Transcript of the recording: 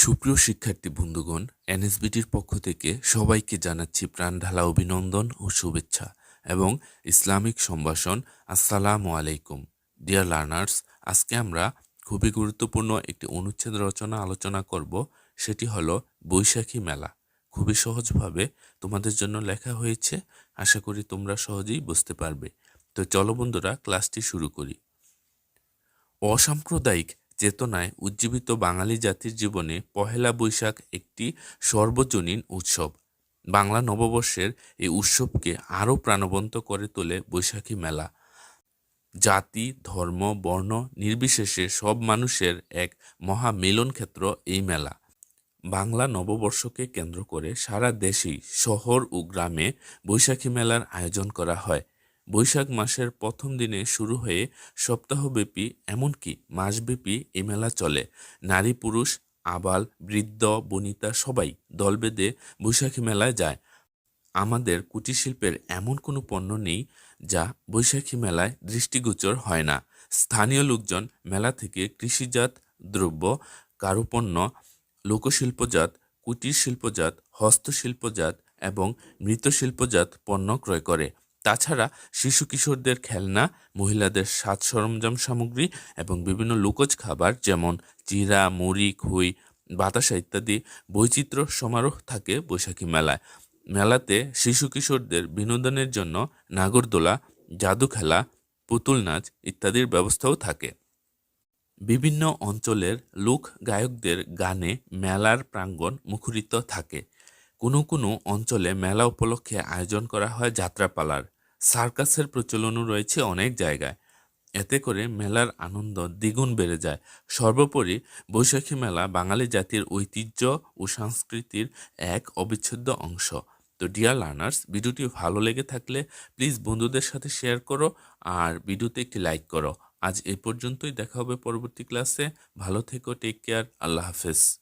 সুপ্রিয় শিক্ষার্থী বন্ধুগণ, এনএসবিটির পক্ষ থেকে সবাইকে জানাচ্ছি প্রাণঢালা অভিনন্দন ও শুভেচ্ছা এবং ইসলামিক সম্ভাষণ। আসসালামু আলাইকুম। ডিয়ার লার্নার্স আজকে আমরা খুবই গুরুত্বপূর্ণ একটি অনুচ্ছেদ রচনা আলোচনা করব, সেটি হলো বৈশাখী মেলা। খুবই সহজভাবে তোমাদের জন্য লেখা হয়েছে, আশা করি তোমরা সহজেই বুঝতে পারবে। তো চলো বন্ধুরা, ক্লাসটি শুরু করি। অসাম্প্রদায়িক চেতনায় উজ্জীবিত বাঙালি জাতির জীবনে পহেলা বৈশাখ একটি সর্বজনীন উৎসব। বাংলা নববর্ষের এই উৎসবকে আরও প্রাণবন্ত করে তোলে বৈশাখী মেলা। জাতি, ধর্ম, বর্ণ নির্বিশেষে সব মানুষের এক মহা মিলন ক্ষেত্র এই মেলা। বাংলা নববর্ষকে কেন্দ্র করে সারা দেশেই শহর ও গ্রামে বৈশাখী মেলার আয়োজন করা হয়। বৈশাখ মাসের প্রথম দিনে শুরু হয়ে সপ্তাহব্যাপী, এমনকি মাসব্যাপী এ মেলা চলে। নারী, পুরুষ, আবাল, বৃদ্ধ, বনিতা সবাই দল বেঁধে বৈশাখী মেলায় যায়। আমাদের কুটির শিল্পের এমন কোনো পণ্য নেই যা বৈশাখী মেলায় দৃষ্টিগোচর হয় না। স্থানীয় লোকজন মেলা থেকে কৃষিজাত দ্রব্য, কারুপণ্য, লোকশিল্পজাত কুটির শিল্পজাত হস্তশিল্পজাত এবং মৃৎশিল্পজাত পণ্য ক্রয় করে। তাছাড়া শিশু কিশোরদের খেলনা, মহিলাদের সাজ সরঞ্জাম সামগ্রী এবং বিভিন্ন লোকজ খাবার যেমন চিরা, মুড়ি, খই, বাতাসা ইত্যাদি বৈচিত্র্য সমারোহ থাকে বৈশাখী মেলায়। মেলাতে শিশু কিশোরদের বিনোদনের জন্য নাগরদোলা, জাদু খেলা, পুতুল নাচ ইত্যাদির ব্যবস্থাও থাকে। বিভিন্ন অঞ্চলের লোক গায়কদের গানে মেলার প্রাঙ্গণ মুখরিত থাকে। কোনো কোনো অঞ্চলে মেলা উপলক্ষে আয়োজন করা হয় যাত্রাপালার। সার্কাসের প্রচলনও রয়েছে অনেক জায়গায়। এতে করে মেলার আনন্দ দ্বিগুণ বেড়ে যায়। সর্বোপরি বৈশাখী মেলা বাঙালি জাতির ঐতিহ্য ও সংস্কৃতির এক অবিচ্ছেদ্য অংশ। তো ডিয়ার লার্নার্স ভিডিওটি ভালো লেগে থাকলে প্লিজ বন্ধুদের সাথে শেয়ার করো আর ভিডিওতে একটি লাইক করো। আজ এই পর্যন্তই দেখা হবে পরবর্তী ক্লাসে ভালো থেকো টেক কেয়ার আল্লাহ হাফেজ।